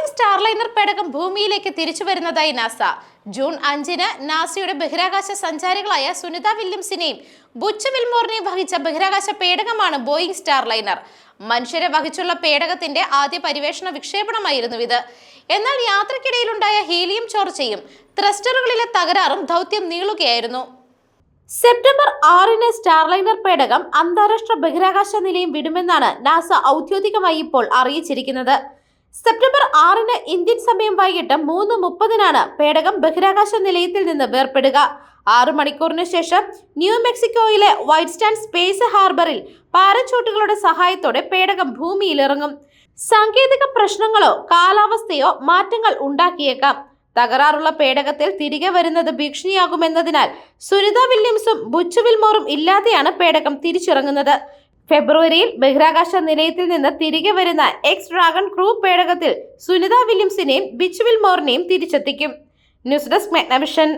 Boeing Starliner പേടകം ഭൂമിയിലേക്ക് തിരിച്ചു വരുന്നതായി നാസ. ജൂൺ അഞ്ചിന് നാസയുടെ ബഹിരാകാശ സഞ്ചാരികളായ സുനിത വില്യംസിനെയും ബുച്ച് വിൽമോറിനെയും വഹിച്ച ബഹിരാകാശ പേടകമാണ് ബോയിങ് സ്റ്റാർലൈനർ. മനുഷ്യരെ വഹിച്ചുള്ള പേടകത്തിന്റെ ആദ്യ പരിവേഷണ വിക്ഷേപണമായിരുന്നു ഇത്. എന്നാൽ യാത്രക്കിടയിലുണ്ടായ ഹീലിയം ചോർച്ചയും ത്രസ്റ്ററുകളിലെ തകരാറും ദൗത്യം നീളുകയായിരുന്നു. സെപ്റ്റംബർ ആറിന് സ്റ്റാർലൈനർ പേടകം അന്താരാഷ്ട്ര ബഹിരാകാശ നിലയം വിടുമെന്നാണ് നാസ ഔദ്യോഗികമായി ഇപ്പോൾ അറിയിച്ചിരിക്കുന്നത്. സെപ്റ്റംബർ ആറിന് ഇന്ത്യൻ സമയം വൈകിട്ട് മൂന്ന് മുപ്പതിനാണ് പേടകം ബഹിരാകാശ നിലയത്തിൽ നിന്ന് വേർപെടുക. ആറു മണിക്കൂറിന് ശേഷം ന്യൂ മെക്സിക്കോയിലെ വൈറ്റ് സ്റ്റാൻഡ് സ്പേസ് ഹാർബറിൽ പാരച്ചൂട്ടുകളുടെ സഹായത്തോടെ പേടകം ഭൂമിയിലിറങ്ങും. സാങ്കേതിക പ്രശ്നങ്ങളോ കാലാവസ്ഥയോ മാറ്റങ്ങൾ ഉണ്ടാക്കിയേക്കാം. തകരാറുള്ള പേടകത്തിൽ തിരികെ വരുന്നത് ഭീഷണിയാകുമെന്നതിനാൽ സുനിത വില്യംസും ബുച്ചുവിൽമോറും ഇല്ലാതെയാണ് പേടകം തിരിച്ചിറങ്ങുന്നത്. ഫെബ്രുവരിയിൽ ബഹിരാകാശ നിലയത്തിൽ നിന്ന് തിരികെ വരുന്ന എക്സ് ഡ്രാഗൺ ക്രൂ പേടകത്തിൽ സുനിത വില്യംസിനെയും ബിച്ച് വിൽമോറിനെയും തിരിച്ചെത്തിക്കും. News desk മെഗ്നവിഷൻ